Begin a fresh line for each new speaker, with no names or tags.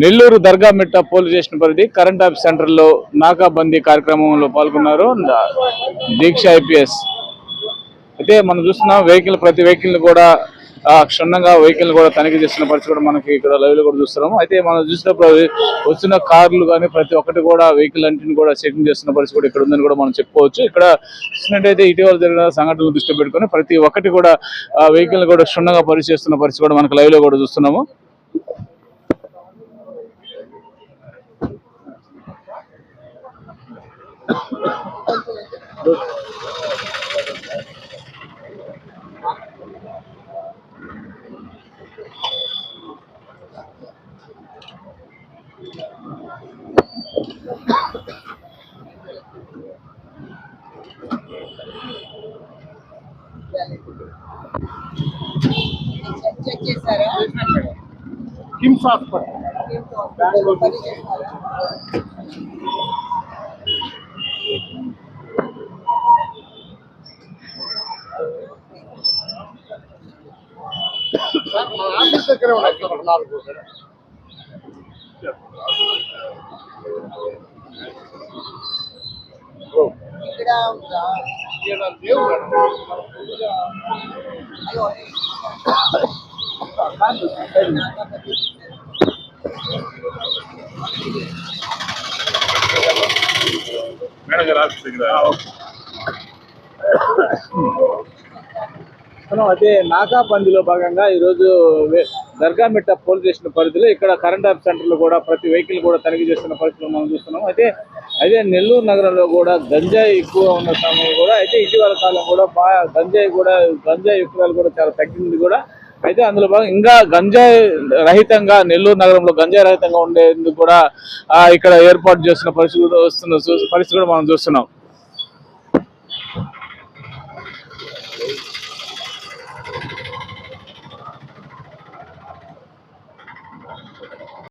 Nellore Dargah Mitta police station పరిధి current office సెంటర్లో నాకాబందీ కార్యక్రమంలో పాల్గొన్నారు దీక్ష ఐపీఎస్. అయితే మనం చూస్తున్నాం వెహికల్ ప్రతి వెహికల్ కూడా క్షుణ్ణంగా వెహికల్ కూడా తనిఖీ చేస్తున్న పరిస్థితి కూడా మనకి ఇక్కడ లైవ్లో కూడా చూస్తున్నాము. అయితే మనం చూసినప్పుడు వచ్చిన కార్లు కానీ ప్రతి ఒక్కటి కూడా వెహికల్ అంటిని కూడా చెకింగ్ చేస్తున్న పరిస్థితి కూడా ఇక్కడ ఉందని కూడా మనం చెప్పుకోవచ్చు. ఇక్కడ చూసినట్టయితే ఇటీవల జరిగిన సంఘటనలు దృష్టి పెట్టుకొని ప్రతి ఒక్కటి కూడా వెహికల్ కూడా క్షుణ్ణంగా పరిచేస్తున్న పరిస్థితి కూడా మనకి లైవ్లో కూడా చూస్తున్నాము.
చెక్ చేశారా
కిమ్స్ హాస్పిటల్
పని చేశారా
ఆఫీస్ దగ్గర ఉన్నాయి నాలుగు ఆఫీస్ దగ్గర. మనం అదే నాకాపందిలో భాగంగా ఈరోజు వే- దర్గామిట్ట పోలీస్ స్టేషన్ పరిధిలో ఇక్కడ కరెంట్ ఆఫ్ సెంటర్లో కూడా ప్రతి వెహికల్ కూడా తనిఖీ చేస్తున్న పరిస్థితులు మనం చూస్తున్నాం. అయితే అదే నెల్లూరు నగరంలో కూడా గంజాయి ఎక్కువ ఉన్న సమయం కూడా అయితే ఇటీవల కాలం కూడా బాగా గంజాయి కూడా గంజాయి విక్రయాలు కూడా చాలా తగ్గింది కూడా. అయితే అందులో భాగంగా ఇంకా గంజాయి రహితంగా నెల్లూరు నగరంలో గంజాయి రహితంగా ఉండేందుకు కూడా ఆ, ఇక్కడ ఏర్పాటు చేస్తున్న పరిస్థితి కూడా వస్తున్న పరిస్థితి కూడా మనం చూస్తున్నాం.